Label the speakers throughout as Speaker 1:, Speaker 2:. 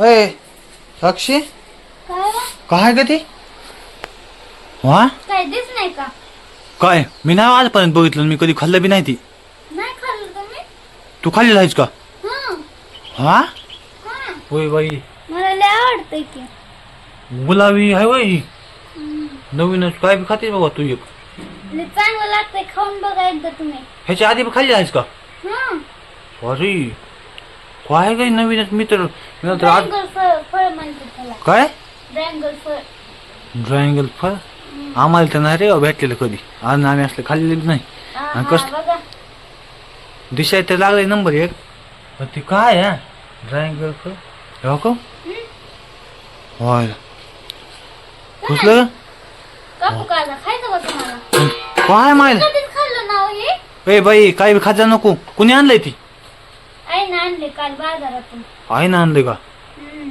Speaker 1: अय साक्षी
Speaker 2: काय
Speaker 1: ग ती? वा
Speaker 2: काय दिस नाही का?
Speaker 1: काय? मी नाही आजपर्यंत बघितलं मी कधी खाल्लं बी नाही ती.
Speaker 2: नाही खाल्लं तुम्ही?
Speaker 1: तू खाल्ली आहेस का?
Speaker 2: हं,
Speaker 1: हा?
Speaker 2: हं.
Speaker 1: होय बाई.
Speaker 2: मला लय आवडतंय की.
Speaker 1: गुलाबी आहे
Speaker 2: हं.
Speaker 1: नवीनच काय बी खाते बाबा तू एक.
Speaker 2: लय चांगलं लागतंय खाऊन बघा एकदा तुम्ही.
Speaker 1: ह्याच्या आधी बी खाल्ली आहेस का?
Speaker 2: हं.
Speaker 1: अरे. काय काय नवीनच मी तर मी तर आज
Speaker 2: ड्रँगल फळ फळ म्हणतात त्याला.
Speaker 1: काय?
Speaker 2: ड्रँगल फळ
Speaker 1: ड्रँगल फळ आम्हाला तर नाही रे भेटलेलं कधी. आज आम्ही असलं खाल्लेलं नाही.
Speaker 2: हा,
Speaker 1: आणि कस-
Speaker 2: बघा.
Speaker 1: दिसाय तर लागलाय नंबर एक. पण ते काय आहे ड्रँगल फळ हो का? होय. घुसलं
Speaker 2: कापू काढला खायचं का तुम्हाला?
Speaker 1: काय माहिती?
Speaker 2: कधीच खाल्लं ना हो? हे
Speaker 1: ए बाई काय बी खाजा नको. कुणी आणलंय ती?
Speaker 2: आईनं आणले काल बाजारातून.
Speaker 1: आईनं आणलंय का?
Speaker 2: हं.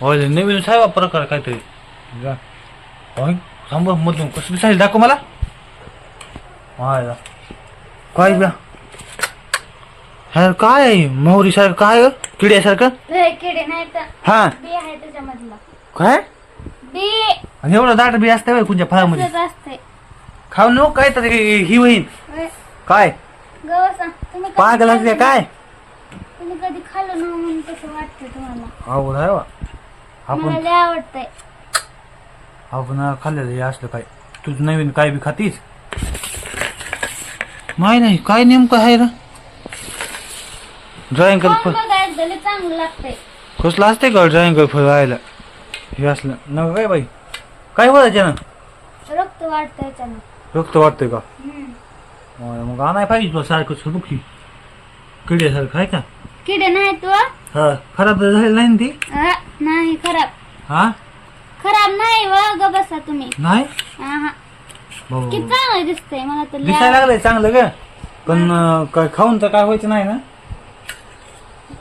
Speaker 1: होय नवीन साहेब प्रकार काहीतरी. जा. होय? थांब मधून कसं दाखव मला. होय जा. काय ह्या काय आहे? मोहरी सारखं काय ग? किड्यासारखं?
Speaker 2: लय किडे नाही तर
Speaker 1: हा.
Speaker 2: बी आहे त्याच्यामधलं.
Speaker 1: काय?
Speaker 2: बी.
Speaker 1: आणि एवढं दाट बी असतं तुमच्या फळामध्ये.
Speaker 2: असंच
Speaker 1: खाऊ नको काय तर ही होईन. काय? पागल असले काय?
Speaker 2: तुम्ही कधी खाल्लं ना म्हणून तसं वाटतं तुम्हाला?
Speaker 1: आवड आहे बा.
Speaker 2: मला
Speaker 1: आपण
Speaker 2: लय आवडतंय.
Speaker 1: आपण खाल्लेलं हे असलं काय? तू नवीन काय बी खातीस? नाही नाही काय नेमकं आहे रे? ड्रॉइंग कर
Speaker 2: खाऊन बघा एकदा लय चांगलं लागतंय.
Speaker 1: कसलं असते का ड्रॉइंग कर फळ राहायला हे असलं नका काय बाई? काय बोलायचं ना
Speaker 2: रक्त याच्यानं.
Speaker 1: रक्त वाटतंय का?
Speaker 2: हम्म.
Speaker 1: मग आणाय पाहिजे तुला सारखं सुरुखी किड्यासारखं आहे का
Speaker 2: किडे नाही तू
Speaker 1: हा खराब तर झालेलं नाही ना ती
Speaker 2: नाही खराब
Speaker 1: हा
Speaker 2: खराब नाही व ग बसा तुम्ही
Speaker 1: नाही
Speaker 2: आहा. किती चांगलं दिसतंय मला तर लय
Speaker 1: दिसायला लागलंय चांगलं ग पण अं, काय खाऊन तर काय व्हायचं नाही ना.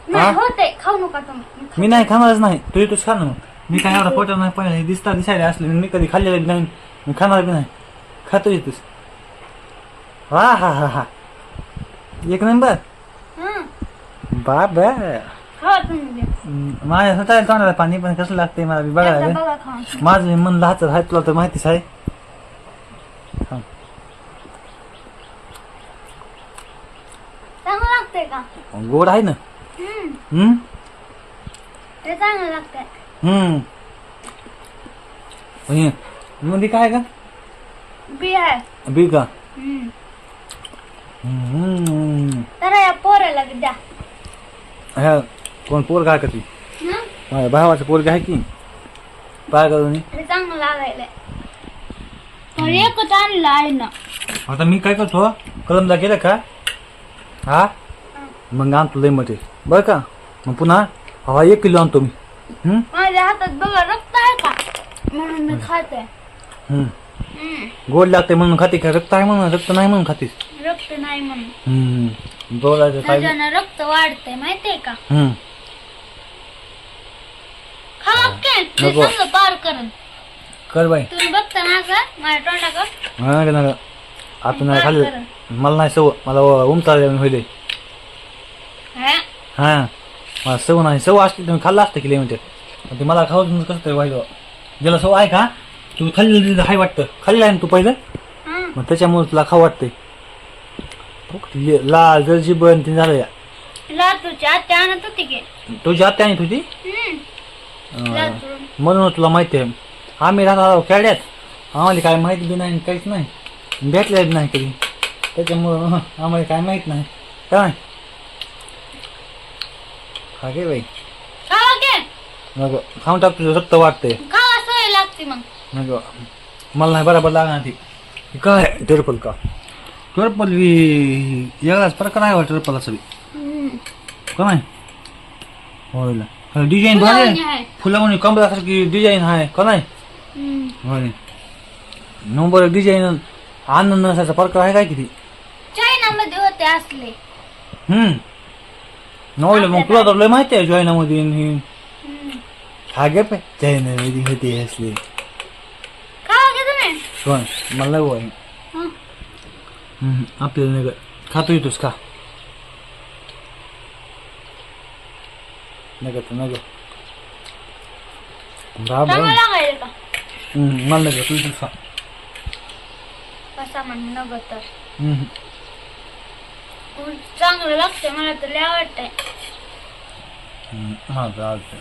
Speaker 2: नाही होते खाऊ नका तुम्ही
Speaker 1: मी नाही खाणारच नाही तू येतोच खा ना मग मी काय एवढा पोटात नाही पण हे दिसता दिसायला असले मी कधी खाल्लेलं बी नाही मी खाणार बी नाही खातो येतोस वा हा हा हा. एक नंबर.
Speaker 2: हं.
Speaker 1: बाबा
Speaker 2: खावा तुम्ही बी.
Speaker 1: माझ्या स्वतःला तोंडाला पाणी पण कसं लागतंय मला बी बघायला
Speaker 2: एकदा. बघा खाऊन.
Speaker 1: माझं मन लहाच आहे तुला तर माहितीच आहे. हा.
Speaker 2: चांगलं लागतंय का?
Speaker 1: गोड आहे ना?
Speaker 2: हम्म.
Speaker 1: हम्म?
Speaker 2: ते चांगलं लागतंय.
Speaker 1: हम्म. आणि मध्ये काय का
Speaker 2: बी आहे
Speaker 1: बी का.
Speaker 2: हम्म. तर या पोराला बी द्या.
Speaker 1: ह्या कोण पोर काय करते
Speaker 2: हं?
Speaker 1: माझ्या भावाचं पोरग आहे की? काय करू
Speaker 2: ते चांगलं लागायला तर एकच आणलं आहे ना.
Speaker 1: आता मी काय करतो कलमला गेलं का? हा? मग आणतो लयमध्ये. बरं का? मग पुन्हा हा एक किलो आणतो मी. हम्म?
Speaker 2: माझ्या हातात बघा रक्त आहे का? म्हणून मी खाते.
Speaker 1: हम्म. गोड लागते म्हणून खाते का? रक्त आहे म्हणून रक्त नाही म्हणून खातेस.
Speaker 2: रक्त नाही म्हणून.
Speaker 1: हम्म. बोलायचं
Speaker 2: त्याच्यानं रक्त वाढतंय माहितीये का?
Speaker 1: हम्म.
Speaker 2: खावा काय मी
Speaker 1: नको.
Speaker 2: संग पार करून.
Speaker 1: कर बाई.
Speaker 2: तुम्ही बघता ना का माझ्या तोंडाकडं
Speaker 1: नका नका. आपण नाही
Speaker 2: पार
Speaker 1: खाल्लं
Speaker 2: करून.
Speaker 1: मला नाही सव मला उमता होईल.
Speaker 2: हा?
Speaker 1: हा. मला सव नाही. सव असते तुम्ही खाल्लं असतं की म्हणते पण ते मला कसं तरी वाईट ज्याला सव आहे का तू खाल्लेलं हाय वाटतं. खाल्लं आहे ना तू पहिलं?
Speaker 2: हं.
Speaker 1: मग त्याच्यामुळे तुला खाऊ वाटतंय. बघ, ते लाल जलजी बन ते झालं या.
Speaker 2: लातूरची आत्या आणत होती की
Speaker 1: तुझी आत्या आणि तुझी. अं,
Speaker 2: लातूर
Speaker 1: म्हणून तुला माहिती आहे. आम्ही राहणार खेड्यात. आम्हाला काय माहिती बी नाही काहीच नाही. भेटले नाही कधी. त्याच्यामुळं हं, आम्हाला काय माहीत नाही. काय? खा घे बाई.
Speaker 2: खावा की
Speaker 1: मग खाऊन टाक तुझं रक्त वाटतंय
Speaker 2: खावा सवय लागते मग.
Speaker 1: मग मला नाही बरोबर लागणार ती. हे काय? टर्पल का टर्पल बी वेगळाच प्रकार आहे टर्पलाचा बी. का नाही? होय डिझाईन भारी
Speaker 2: आहे.
Speaker 1: फुलावणी कमलासारखी डिझाईन आहे का नाही?
Speaker 2: हं.
Speaker 1: होय. नंबर डिझाईन अननसाचा प्रकार आहे काय किती?
Speaker 2: चायनामध्ये होते असले.
Speaker 1: हम्म. नवलं मग तुला तर लय माहिती आहे जॉईनामध्ये हे.
Speaker 2: हं.
Speaker 1: हा गे पे चायनामध्ये होते असले.
Speaker 2: की
Speaker 1: मला आहे. आपल्याला नाही खातो येतोस का नगत नग मला नग तू खा
Speaker 2: कसा म्हण नग तर
Speaker 1: हम्म.
Speaker 2: खूप चांगलं लागतंय मला तर लय आवडतंय
Speaker 1: हा चालतंय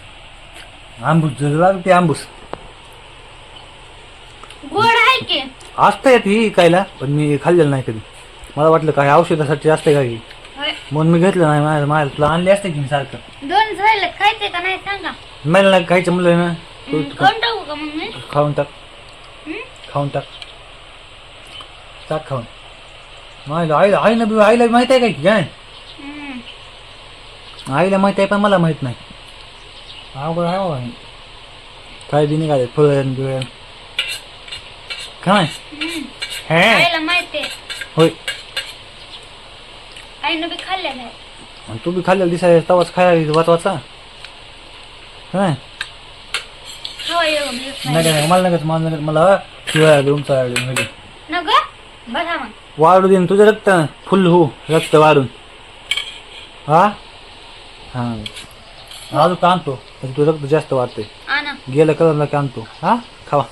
Speaker 1: आंबूस जर लागते आंबूस
Speaker 2: की?
Speaker 1: असतं येत ही कायला पण मी खाल्लेलं नाही कधी. मला वाटलं काय औषधासाठी असते का ही
Speaker 2: होय.
Speaker 1: म्हणून मी घेतलं नाही माझ्या माझ्या तुला आणले असते की मी सारखं.
Speaker 2: दोन झालं खायचंय का नाही सांगा.
Speaker 1: मला नाही खायचं म्हणलं ना. तू
Speaker 2: हम्म,
Speaker 1: खा-
Speaker 2: कोण टाकू का मग मी?
Speaker 1: खाऊन टाक.
Speaker 2: हम्म?
Speaker 1: खाऊन टाक. टाक खाऊन. माहिला आईला आईला बी आईला बी माहीत आहे काय की काय
Speaker 2: हम्म.
Speaker 1: आईला माहीत आहे पण मला माहीत नाही. अवघड आहे बाबा हे. काय बी निघाले फळ बिळ. काय. हे
Speaker 2: आईला माहितीये
Speaker 1: होय
Speaker 2: आईनं बी खाल्लेलं आहे
Speaker 1: आणि तू बी खाल्लेलं दिसाय तवाच खायला वाच वाचा काय
Speaker 2: खावा येऊ
Speaker 1: नाही नाही मला नका मला नका मला शिवाय तुमचा
Speaker 2: न ग बघा मग
Speaker 1: वाढू दे न तुझं रक्त फुल हो रक्त वाढून हा हा अजून का आणतो म्हणजे तुझं रक्त जास्त वाढतंय
Speaker 2: आणा
Speaker 1: गेलं कलरला का आणतो हा खावा